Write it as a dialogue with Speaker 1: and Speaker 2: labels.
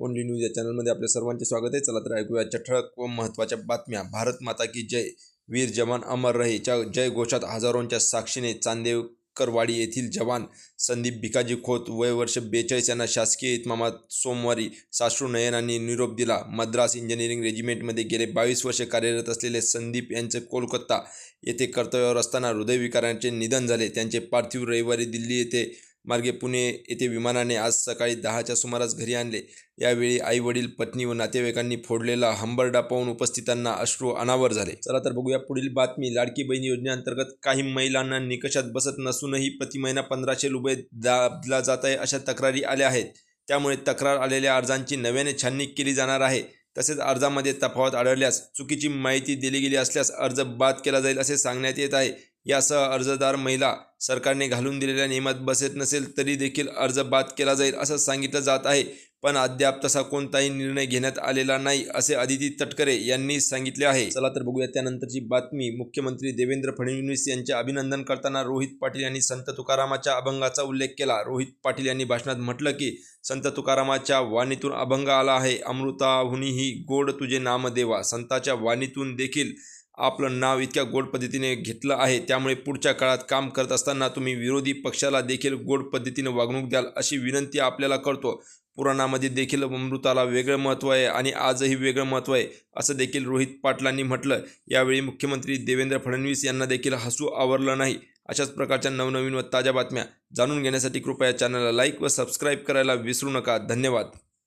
Speaker 1: Only news या चॅनलमध्ये आपल्या सर्वांचे स्वागत आहे. चला तर ऐकूया ठळक व महत्त्वाच्या बातम्या. भारत माता की जय. वीर जवान अमर रहेच्या जय घोषात हजारोंच्या साक्षीने चांदेकरवाडी येथील जवान संदीप भिकाजी खोत वय वर्ष बेचाळीस यांना शासकीय इतमामात सोमवारी साश्रू नयनांनी निरोप दिला. मद्रास इंजिनिअरिंग रेजिमेंटमध्ये गेले बावीस वर्षे कार्यरत असलेले संदीप यांचे कोलकाता येथे कर्तव्यावर असताना हृदयविकाराचे निधन झाले. त्यांचे पार्थिव रविवारी दिल्ली येथे मार्गे पुणे येथे विमानाने आज सकाळी दहाच्या सुमारास घरी आणले. यावेळी आई वडील पत्नी व नातेवाईकांनी फोडलेला हंबरडा पाहून उपस्थितांना अश्रू अनावर झाले. चला तर बघूया पुढील बातमी. लाडकी बहीण योजनेअंतर्गत काही महिलांना निकषात बसत नसूनही प्रति महिना पंधराशे रुपये दाबला जात आहे अशा तक्रारी आल्या आहेत. त्यामुळे तक्रार आलेल्या अर्जांची नव्याने छाननी केली जाणार आहे. तसेच अर्जामध्ये तफावत आढळल्यास चुकीची माहिती दिली गेली असल्यास अर्ज बाद केला जाईल असे सांगण्यात येत आहे. यासह अर्जदार महिला सरकारने घालून दिलेल्या नियमात बसत नसेल तरी देखील अर्ज बाद केला जाईल असं सांगितलं जात आहे. पण अद्याप तसा कोणताही निर्णय घेण्यात आलेला नाही असे आदिती तटकरे यांनी सांगितले आहे. चला तर बघूया त्यानंतरची बातमी. मुख्यमंत्री देवेंद्र फडणवीस यांचे अभिनंदन करताना रोहित पाटील यांनी संत तुकारामाच्या अभंगाचा उल्लेख केला. रोहित पाटील यांनी भाषणात म्हटलं की संत तुकारामाच्या वाणीतून अभंग आला आहे. अमृताहुनीही गोड तुझे नाम देवा संताच्या वाणीतून देखील आपलं नाव इतक्या गोड पद्धतीने घेतलं आहे. त्यामुळे पुढच्या काळात काम करत असताना तुम्ही विरोधी पक्षाला देखील गोड पद्धतीने वागणूक द्याल अशी विनंती आपल्याला करतो. पुराणामध्ये देखील अमृताला वेगळं महत्त्व आहे आणि आजही वेगळं महत्त्व आहे असं देखील रोहित पाटलांनी म्हटलं. यावेळी मुख्यमंत्री देवेंद्र फडणवीस यांना देखील हसू आवरलं नाही. अशाच प्रकारच्या नवनवीन व ताज्या बातम्या जाणून घेण्यासाठी कृपया चॅनलला लाईक व सबस्क्राईब करायला विसरू नका. धन्यवाद.